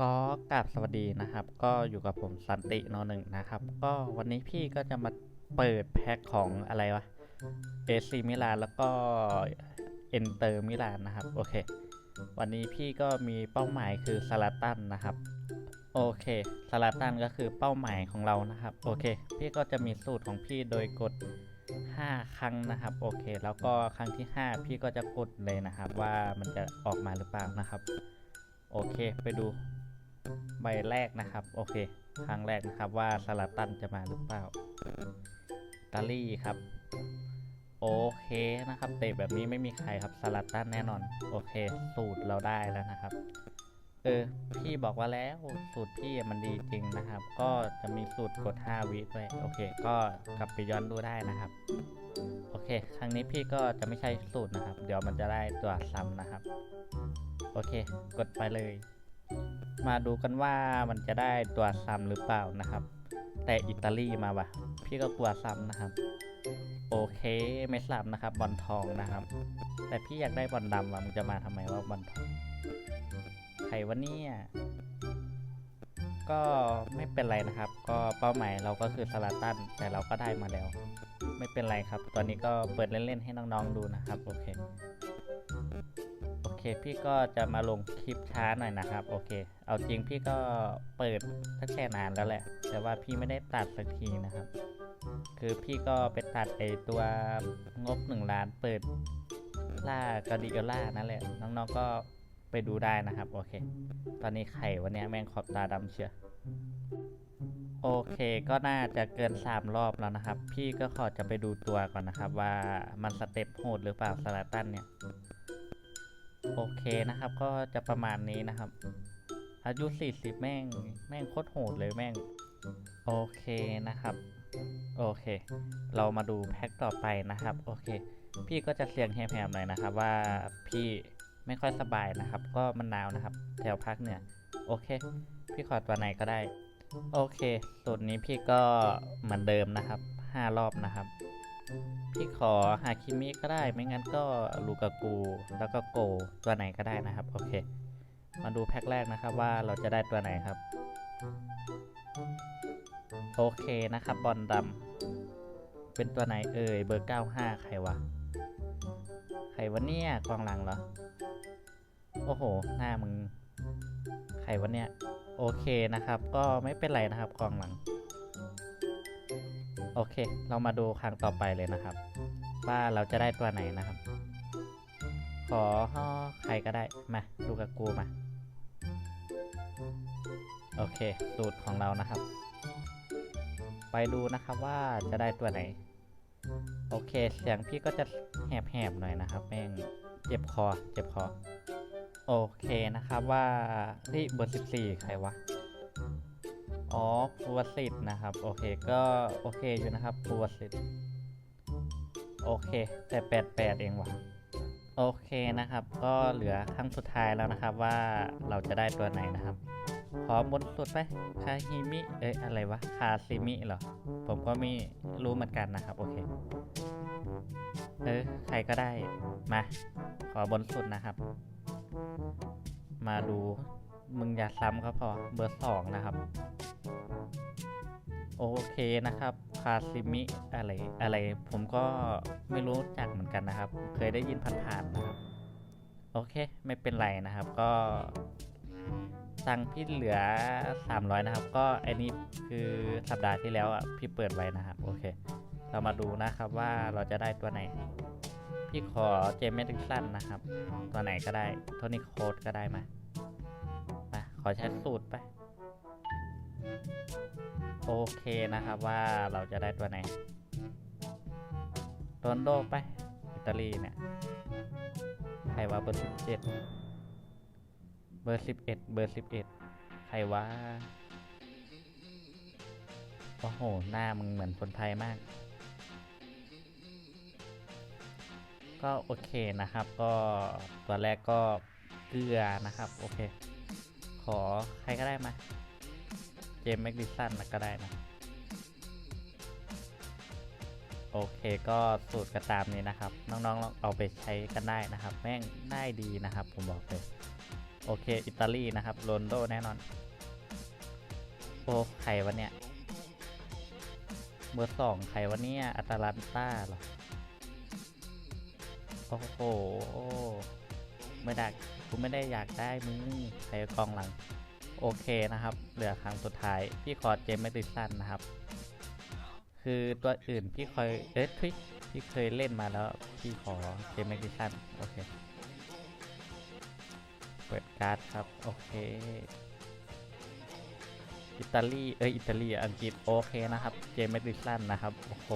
ก็กราบสวัสดีนะครับ ก็อยู่กับผมสันติโนหนึ่งนะครับ ก็วันนี้พี่ก็จะมาเปิดแพ็คของอะไรวะเอซีมิลานแล้วก็เอนเตอร์มิลานนะครับ โอเค วันนี้พี่ก็มีเป้าหมายคือสลาตันนะครับ โอเคสลาตันก็คือเป้าหมายของเรานะครับ โอเค พี่ก็จะมีสูตรของพี่โดยกด 5 ครั้งนะครับ โอเค แล้วก็ครั้งที่ 5 พี่ก็จะกดเลยนะครับ ว่ามันจะออกมาหรือเปล่านะครับ โอเคไปดูใบแรกนะครับ โอเคครั้งแรกนะครับว่าสลัดตันจะมาหรือเปล่าตาลี่ครับ โอเคนะครับ เตะแบบนี้ไม่มีใครครับสลัดตันแน่นอน โอเค สูตรเราได้แล้วนะครับ เออพี่บอกว่าแล้วสูตรพี่มันดีจริงนะครับ ก็จะมีสูตรกด 5 วิด้วยโอเค ก็กลับไปย้อนดูได้นะครับ โอเค ครั้งนี้พี่ก็จะไม่ใช่สูตรนะครับ เดี๋ยวมันจะได้ตัวซ้ำนะครับ โอเค กดไปเลย มาดูกันว่ามันจะได้ตัวซ้ำหรือเปล่านะครับ แต่อิตาลีมาว่ะ พี่ก็กลัวซ้ำนะครับ โอเคไม่ซ้ำนะครับบอลทองนะครับ แต่พี่อยากได้บอลดำว่ะมึงจะมาทำไมว่าบอลทอง รวะเนี่ยก็ไม่เป็นไรนะครับ ก็เป้าหมายเราก็คือสลาตันแต่เราก็ได้มาแล้ว ไม่เป็นไรครับ ตอนนี้ก็เปิดเล่นๆให้น้องๆดูนะครับ โอเค โอเค พี่ก็จะมาลงคลิปช้าหน่อยนะครับ โอเค เอาจริงพี่ก็เปิดตั้งแต่นานแล้วแหละ แต่ว่าพี่ไม่ได้ตัดสักทีนะครับ คือพี่ก็ไปตัดไอตัวงบหนึ่งล้านเปิดล่ากาดิโอล่านั่นแหละ น้องๆก็ ไปดูได้นะครับ โอเค ตอนนี้ไข่วันนี้แม่งขอบตาดำเชียวโอเคก็น่าจะเกิน 3 รอบแล้วนะครับ พี่ก็ขอจะไปดูตัวก่อนนะครับ ว่ามันสเต็ปโหดหรือเปล่าสลาตันเนี่ย โอเคนะครับ ก็จะประมาณนี้นะครับ อายุ 40 แม่ง แม่งโคตรโหดเลยแม่ง โอเคนะครับ โอเค เรามาดูแพ็คต่อไปนะครับ โอเค พี่ก็จะเสียงแหบๆหน่อยนะครับว่าพี่ ไม่ค่อยสบายนะครับ ก็มันหนาวนะครับ แถวภาคเหนือโอเค พี่ขอตัวไหนก็ได้ โอเคสูตรนี้พี่ก็เหมือนเดิมนะครับ5รอบนะครับ พี่ขอฮาคิมิก็ได้ ไม่งั้นก็ลูกากู แล้วก็โกตัวไหนก็ได้นะครับ โอเค มาดูแพ็คแรกนะครับว่าเราจะได้ตัวไหนครับ โอเคนะครับ บอลดำเป็นตัวไหนเอ่ย เบอร์ 95 ใครวะ ใครวะเนี่ยกองหลังเหรอ อ้โห หน้ามึงใครวะเนี่ย โอเคนะครับ ก็ไม่เป็นไรนะครับกองหลัง โอเค เรามาดูครั้งต่อไปเลยนะครับ ว่าเราจะได้ตัวไหนนะครับขอใครก็ได้ มา ดูกับกูมา โอเค สูตรของเรานะครับ ไปดูนะครับว่าจะได้ตัวไหน โอเค เสียงพี่ก็จะแหบๆหน่อยนะครับ แม่งเจ็บคอ เจ็บคอ โอเคนะครับว่าที่เบอร์14 ใครวะ อ๋อภูวสิทธิ์นะครับ โอเคก็โอเคอยู่นะครับภูวสิทธิ์โอเค แต่แปดแปดเองวะโอเคนะครับ ก็เหลือครั้งสุดท้ายแล้วนะครับว่าเราจะได้ตัวไหนนะครับ ขอบนสุดไปคาฮิมิ เอ้ยอะไรวะ คาซิมิเหรอ ผมก็ไม่รู้เหมือนกันนะครับ โอเค เออใครก็ได้ มา ขอบนสุดนะครับ มาดู มึงอย่าซ้ำครับพอเบอร์สองนะครับ โอเคนะครับคาซิมิอะไรอะไร ผมก็ไม่รู้จักเหมือนกันนะครับ เคยได้ยินผ่านๆนะครับ โอเค ไม่เป็นไรนะครับ ก็ตังพี่เหลือ 300 นะครับ ก็อันนี้คือสัปดาห์ที่แล้วอะพี่เปิดไว้นะครับ โอเค เรามาดูนะครับว่าเราจะได้ตัวไหน พี่ขอเจมส์เมดิสันนะครับ ตัวไหนก็ได้โทนี่โคดก็ได้มามาขอใช้สูตรไป โอเคนะครับว่าเราจะได้ตัวไหนโรนโดไป อิตาลีเนี่ย ใครว่าเบอร์สิบเจ็ดเบอร์สิบเอ็ดเบอร์สิบเอ็ดใครว่าโอ้โห หน้ามึงเหมือนคนไทยมาก ก็โอเคนะครับ ก็ตัวแรกก็เกลือนะครับ โอเค ขอใครก็ได้มาเจมส์แม็กดิสันก็ได้นะ โอเคก็สูตรกระตามนี้นะครับ น้องๆลองเอาไปใช้กันได้นะครับ แม่งได้ดีนะครับ ผมบอกเลยโอเค อิตาลีนะครับโรนโดแน่นอน โอ้ใครวะเนี่ย เบอร์สองใครวะเนี่ยอัตาลันต้าเหรอ อ้โห ไม่ได้กูไม่ได้อยากได้มึงใครกองหลัง โอเคนะครับ เหลือครั้งสุดท้าย พี่คอร์เจมส์แมดิสันนะครับ คือตัวอื่นพี่เคยเอ๊ะทุยพี่เคยเล่นมาแล้ว พี่ขอเจมส์แมดิสันโอเค เปิดการ์ดครับ โอเคอิตาลี เอ้ย อิตาลี อังกฤษ โอเคนะครับ เจมส์ดิสันนะครับ โอ้โห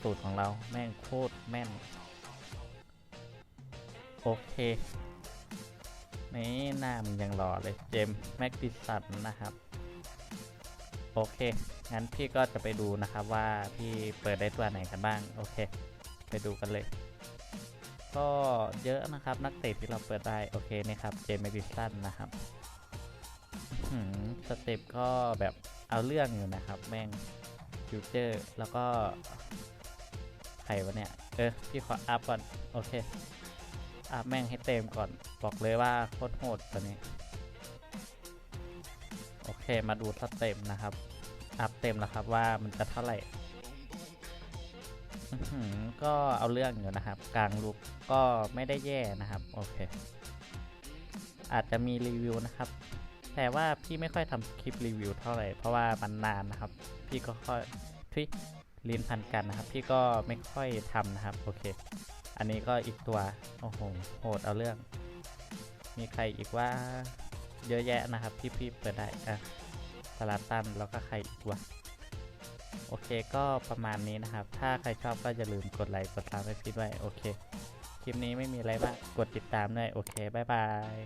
สูตรของเรา แม่งโคตรแม่น โอเคนี่หน้ามันยังรอเลยเจมส์แม็กดิสันนะครับ โอเค งั้นพี่ก็จะไปดูนะครับว่าพี่เปิดได้ตัวไหนกันบ้าง โอเค ไปดูกันเลย ก็เยอะนะครับนักเตะที่เราเปิดได้ โอเคนี่ครับเจมส์แม็กดิสันนะครับสเต็ปก็แบบเอาเรื่องอยู่นะครับ แม่งฟิวเจอร์ แล้วก็ใครวะเนี่ย เออ พี่ขออัพก่อน โอเค อัพแม่งให้เต็มก่อน บอกเลยว่าโคตรโหดตัวนี้ โอเคมาดูสเต็มนะครับ อัพเต็มแล้วครับว่ามันจะเท่าไหร่ก็เอาเรื่องอยู่นะครับ กลางลุกก็ไม่ได้แย่นะครับ โอเค อาจจะมีรีวิวนะครับ แต่ว่าพี่ไม่ค่อยทำคลิปรีวิวเท่าไหร่เพราะว่ามันนานนะครับ พี่ก็ค่อยทุยลิ้นพันกันนะครับ พี่ก็ไม่ค่อยทำนะครับ โอเค อันนี้ก็อีกตัว โอ้โห โหดเอาเรื่อง มีใครอีกว่าเยอะแยะนะครับที่พี่เปิดได้อะสลาตันแล้วก็ใครอีกวะโอเคก็ประมาณนี้นะครับ ถ้าใครชอบก็อย่าลืมกดไลค์กดตามให้พี่ด้วย โอเค คลิปนี้ไม่มีอะไรมากกดติดตามด้วย โอเค บ๊ายบาย